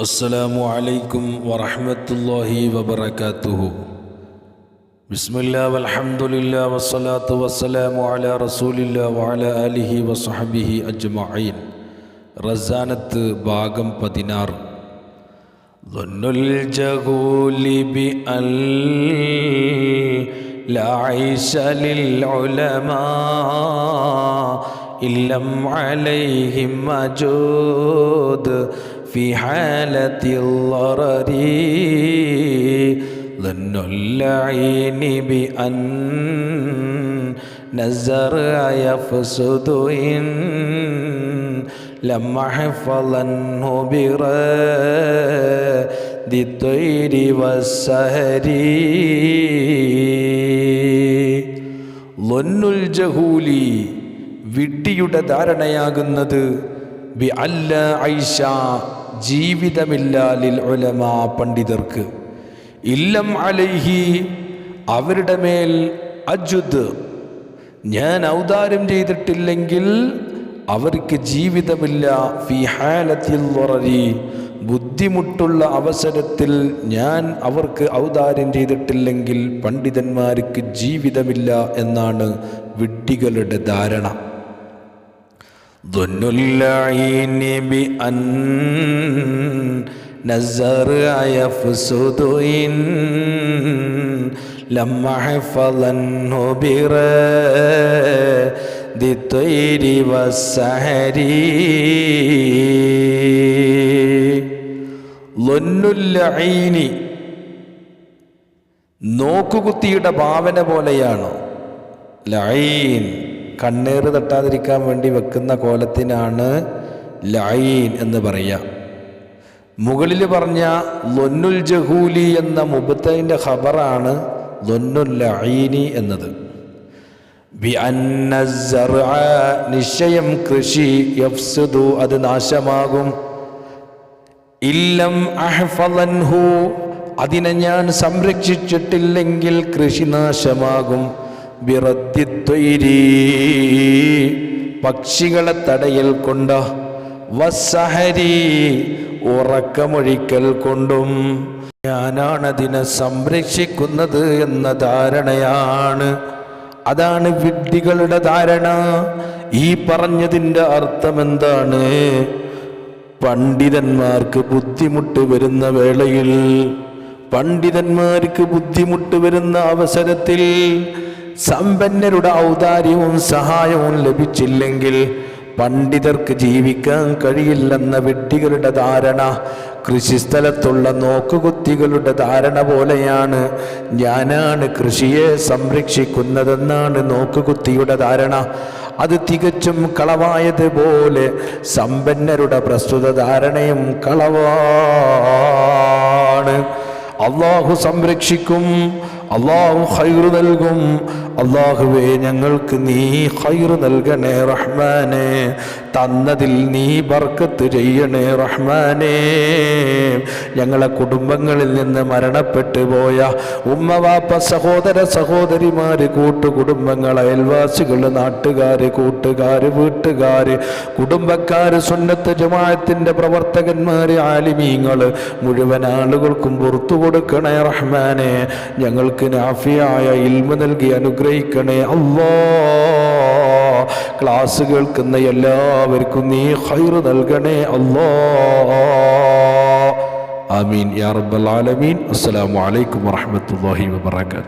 السلام عليكم ورحمة الله وبركاته بسم الله والحمد لله والصلاة والسلام على رسول الله وعلى آله وصحبه أجمعين റസാനത്ത് ഭാഗം പതിനാറ് ظن الجهول بأن لا عيش للعلماء إن لم عليهم مجود في حالة الضرر ظن اللعين بأن الزرع يفسد إن لم حفظنه براد الطير والسهر ലൊന്നുൽ ജഹൂലി വിഡ്ഢിയുടെ ധാരണയാകുന്നത് ബി അല്ല ഐഷ ജീവിതമില്ല ലിൽ ഉലമാ പണ്ഡിതർക്ക്. ഇല്ലം അലൈഹി അവരുടെ മേൽ അജുദ് ഞാൻ ഔദാര്യം ചെയ്തിട്ടില്ലെങ്കിൽ അവർക്ക് ജീവിതമില്ല ഫി ഹാലത്തിൽ വറരി. ബുദ്ധിമുട്ടുള്ള അവസരത്തിൽ ഞാൻ അവർക്ക് ഔദാര്യം ചെയ്തിട്ടില്ലെങ്കിൽ പണ്ഡിതന്മാർക്ക് ജീവിതമില്ല എന്നാണ് വിഡ്ഢികളുടെ ധാരണ. ظن العين بأن الزرع يفسد إن لم حفظنه براد الطير والسحر ظن العين നോക്കുകുത്തിയുടെ ഭാവന പോലെയാണ് ലൈൻ കണ്ണേറ് തട്ടാതിരിക്കാൻ വേണ്ടി വെക്കുന്ന കോലത്തിനാണ് ലൈൻ എന്ന് പറയുക. മുകളിൽ പറഞ്ഞ ലൊന്നുൽ ജഹൂലി എന്ന മുബത്തൈന്റെ ഖബറാണ് ലൊന്നുൽ ലൈനി എന്നത്. നിശ്ചയം കൃഷി യഫ്സുദു അത് നാശമാകും. ഇല്ലം അഹ്ഫലൻഹു അതിനെ ഞാൻ സംരക്ഷിച്ചിട്ടില്ലെങ്കിൽ കൃഷി നാശമാകും. ബിറദ്ദിത്വൈരി പക്ഷികളെ തടയൽ കൊണ്ട് വസഹരി ഉറക്കമൊഴിക്കൽ കൊണ്ടും ഞാനാണതിനെ സംരക്ഷിക്കുന്നത് എന്ന ധാരണയാണ്. അതാണ് വിഡ്ഢികളുടെ ധാരണ. ഈ പറഞ്ഞതിന്റെ അർത്ഥം എന്താണ്? പണ്ഡിതന്മാർക്ക് ബുദ്ധിമുട്ട് വരുന്ന വേളയിൽ പണ്ഡിതന്മാർക്ക് ബുദ്ധിമുട്ട് വരുന്ന അവസരത്തിൽ സമ്പന്നരുടെ ഔദാര്യവും സഹായവും ലഭിച്ചില്ലെങ്കിൽ പണ്ഡിതർക്ക് ജീവിക്കാൻ കഴിയില്ലെന്ന വെട്ടികളുടെ ധാരണ കൃഷിസ്ഥലത്തുള്ള നോക്കുകുത്തികളുടെ ധാരണ പോലെയാണ്. ഞാനാണ് കൃഷിയെ സംരക്ഷിക്കുന്നതെന്നാണ് നോക്കുകുത്തിയുടെ ധാരണ. അത് തികച്ചും കളവായതുപോലെ സമ്പന്നരുടെ പ്രസ്തുത ധാരണയും കളവാണ്. അള്ളാഹു സംരക്ഷിക്കും അള്ളാഹു ഹൈറു നൽകും. അള്ളാഹുവേ ഞങ്ങൾക്ക് നീ ഹൈറു നൽകണേ റഹ്മാനെ. തന്നതിൽ നീ ബർക്കത്ത് ചെയ്യണേ റഹ്മാനെ. ഞങ്ങളെ കുടുംബങ്ങളിൽ നിന്ന് മരണപ്പെട്ടു പോയ ഉമ്മവാപ്പ സഹോദര സഹോദരിമാര് കൂട്ടുകുടുംബങ്ങൾ അയൽവാസികൾ നാട്ടുകാര് കൂട്ടുകാര് വീട്ടുകാര് കുടുംബക്കാര് സുന്നത്ത് ജമാഅത്തിന്റെ പ്രവർത്തകന്മാര് ആലിമീങ്ങൾ മുഴുവൻ ആളുകൾക്കും പുറത്തു കൊടുക്കണേ റഹ്മാനെ. ഞങ്ങൾക്ക് നാഫിയായ ഇൽമ നൽകി അനുഗ്രഹിക്കണേ അല്ലാ ക്ലാസ് കേൾക്കുന്ന എല്ലാവർക്കും നീ ഹൈറ് നൽകണേ അല്ലാ ആമീൻ യാ റബ്ബൽ ആലമീൻ അസ്സലാമു അലൈക്കും വറഹ്മത്തുള്ളാഹി വബറകാതുഹു